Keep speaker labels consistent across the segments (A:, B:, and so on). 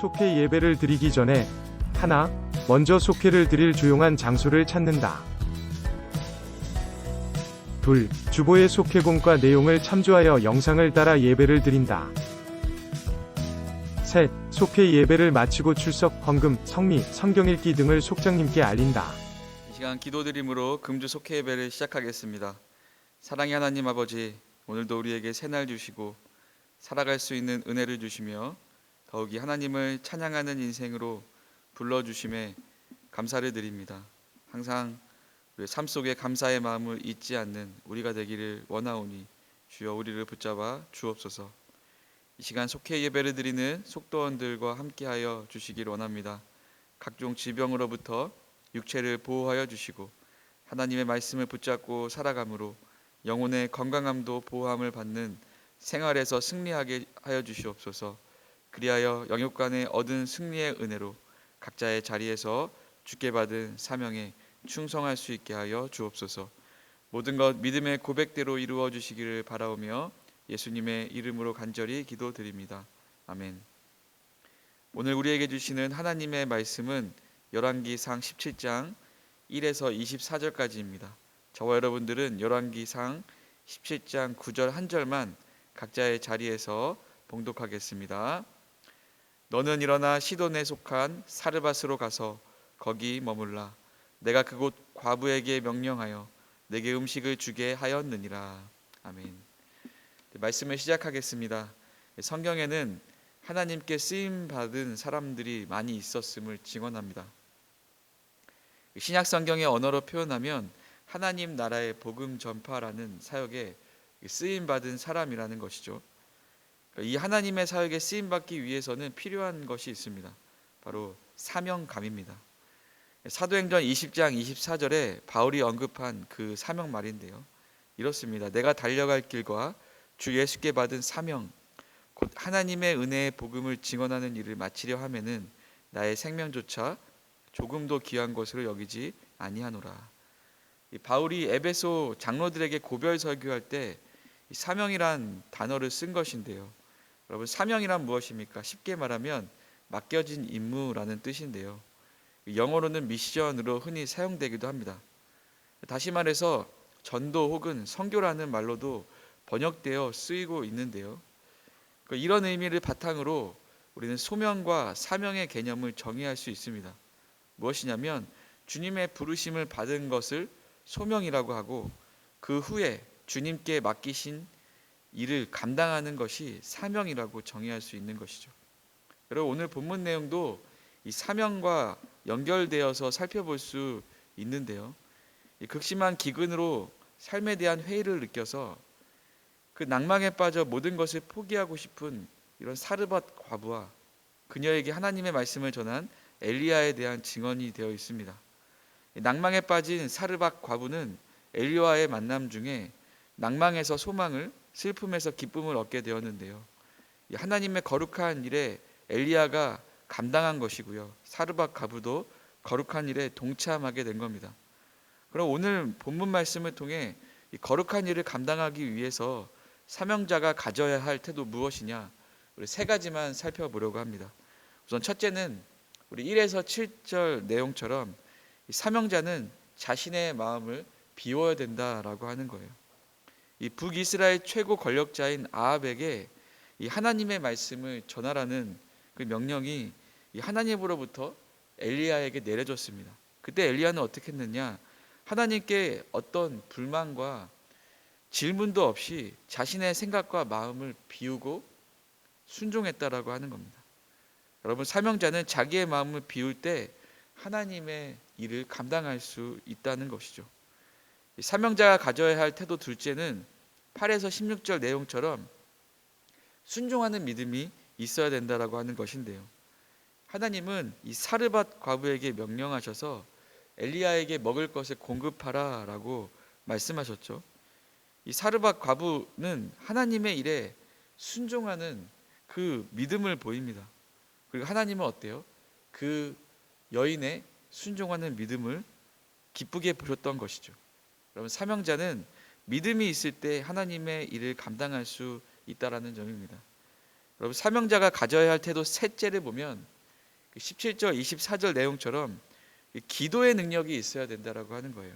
A: 속회 예배를 드리기 전에 하나, 먼저 속회를 드릴 조용한 장소를 찾는다. 둘, 주보의 속회공과 내용을 참조하여 영상을 따라 예배를 드린다. 셋, 속회 예배를 마치고 출석, 헌금, 성미, 성경 읽기 등을 속장님께 알린다.
B: 이 시간 기도드림으로 금주 속회 예배를 시작하겠습니다. 사랑의 하나님 아버지, 오늘도 우리에게 새날 주시고 살아갈 수 있는 은혜를 주시며 더욱이 하나님을 찬양하는 인생으로 불러 주심에 감사를 드립니다. 항상 우리 삶 속에 감사의 마음을 잊지 않는 우리가 되기를 원하오니 주여 우리를 붙잡아 주옵소서. 이 시간 속회 예배를 드리는 속도원들과 함께하여 주시길 원합니다. 각종 질병으로부터 육체를 보호하여 주시고 하나님의 말씀을 붙잡고 살아감으로 영혼의 건강함도 보호함을 받는 생활에서 승리하게 하여 주시옵소서. 그리하여 영육간에 얻은 승리의 은혜로 각자의 자리에서 주께 받은 사명에 충성할 수 있게 하여 주옵소서. 모든 것 믿음의 고백대로 이루어 주시기를 바라오며 예수님의 이름으로 간절히 기도드립니다. 아멘. 오늘 우리에게 주시는 하나님의 말씀은 열왕기상 17장 1에서 24절까지입니다. 저와 여러분들은 열왕기상 17장 9절 한 절만 각자의 자리에서 봉독하겠습니다. 너는 일어나 시돈에 속한 사르밧으로 가서 거기 머물라. 내가 그곳 과부에게 명령하여 내게 음식을 주게 하였느니라. 아멘. 네, 말씀을 시작하겠습니다. 성경에는 하나님께 쓰임 받은 사람들이 많이 있었음을 증언합니다. 신약 성경의 언어로 표현하면 하나님 나라의 복음 전파라는 사역에 쓰임 받은 사람이라는 것이죠. 이 하나님의 사역에 쓰임 받기 위해서는 필요한 것이 있습니다. 바로 사명감입니다. 사도행전 20장 24절에 바울이 언급한 그 사명 말인데요. 이렇습니다. 내가 달려갈 길과 주 예수께 받은 사명 곧 하나님의 은혜의 복음을 증언하는 일을 마치려 하면은 나의 생명조차 조금도 귀한 것으로 여기지 아니하노라. 이 바울이 에베소 장로들에게 고별 설교할 때이 사명이란 단어를 쓴 것인데요. 여러분 사명이란 무엇입니까? 쉽게 말하면 맡겨진 임무라는 뜻인데요. 영어로는 미션으로 흔히 사용되기도 합니다. 다시 말해서 전도 혹은 선교라는 말로도 번역되어 쓰이고 있는데요. 그 이런 의미를 바탕으로 우리는 소명과 사명의 개념을 정의할 수 있습니다. 무엇이냐면 주님의 부르심을 받은 것을 소명이라고 하고 그 후에 주님께 맡기신 일을 감당하는 것이 사명이라고 정의할 수 있는 것이죠. 여러분 오늘 본문 내용도 이 사명과 연결되어서 살펴볼 수 있는데요. 이 극심한 기근으로 삶에 대한 회의를 느껴서 그 낭망에 빠져 모든 것을 포기하고 싶은 이런 사르밧 과부와 그녀에게 하나님의 말씀을 전한 엘리야에 대한 증언이 되어 있습니다. 낭망에 빠진 사르밧 과부는 엘리야와의 만남 중에 낭망에서 소망을 슬픔에서 기쁨을 얻게 되었는데요. 하나님의 거룩한 일에 엘리야가 감당한 것이고요. 사르밧 과부도 거룩한 일에 동참하게 된 겁니다. 그럼 오늘 본문 말씀을 통해 이 거룩한 일을 감당하기 위해서 사명자가 가져야 할 태도 무엇이냐? 우리 세 가지만 살펴보려고 합니다. 우선 첫째는 우리 1에서 7절 내용처럼 이 사명자는 자신의 마음을 비워야 된다라고 하는 거예요. 이 북이스라엘 최고 권력자인 아합에게 이 하나님의 말씀을 전하라는 그 명령이 이 하나님으로부터 엘리야에게 내려졌습니다. 그때 엘리야는 어떻게 했느냐? 하나님께 어떤 불만과 질문도 없이 자신의 생각과 마음을 비우고 순종했다라고 하는 겁니다. 여러분 사명자는 자기의 마음을 비울 때 하나님의 일을 감당할 수 있다는 것이죠. 사명자가 가져야 할 태도 둘째는 8에서 16절 내용처럼 순종하는 믿음이 있어야 된다라고 하는 것인데요. 하나님은 이 사르밧 과부에게 명령하셔서 엘리야에게 먹을 것을 공급하라라고 말씀하셨죠. 이 사르밧 과부는 하나님의 일에 순종하는 그 믿음을 보입니다. 그리고 하나님은 어때요? 그 여인의 순종하는 믿음을 기쁘게 보셨던 것이죠. 여러분 사명자는 믿음이 있을 때 하나님의 일을 감당할 수 있다라는 점입니다. 여러분 사명자가 가져야 할 태도 셋째를 보면 그 17절 24절 내용처럼 이 기도의 능력이 있어야 된다라고 하는 거예요.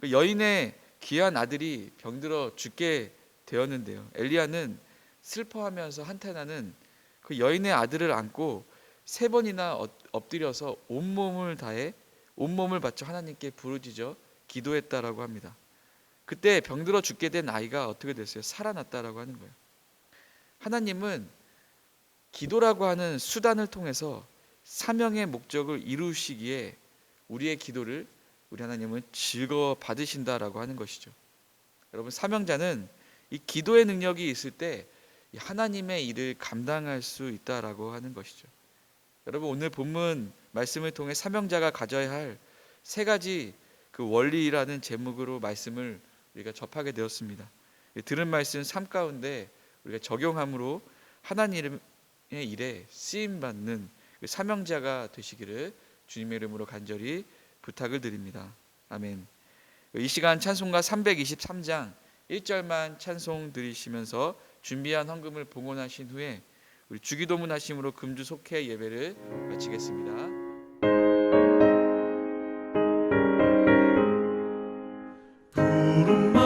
B: 그 여인의 귀한 아들이 병들어 죽게 되었는데요. 엘리야는 슬퍼하면서 한탄하는 그 여인의 아들을 안고 세 번이나 엎- 엎드려서 온몸을 다해 온몸을 바쳐 하나님께 부르짖어 기도했다라고 합니다. 그때 병들어 죽게 된 아이가 어떻게 됐어요? 살아났다라고 하는 거예요. 하나님은 기도라고 하는 수단을 통해서 사명의 목적을 이루시기에 우리의 기도를 우리 하나님은 즐거워 받으신다라고 하는 것이죠. 여러분 사명자는 이 기도의 능력이 있을 때이 하나님의 일을 감당할 수 있다라고 하는 것이죠. 여러분 오늘 본문 말씀을 통해 사명자가 가져야 할 세 가지 그 원리라는 제목으로 말씀을 우리가 접하게 되었습니다. 이 들은 말씀 삶 가운데 우리가 적용함으로 하나님의 일에 쓰임 받는 그 사명자가 되시기를 주님의 이름으로 간절히 부탁을 드립니다. 아멘. 이 시간 찬송가 323장 1절만 찬송 드리시면서 준비한 헌금을 봉헌하신 후에 우리 주기도문 하심으로 금주 속회 예배를 마치겠습니다.
C: 부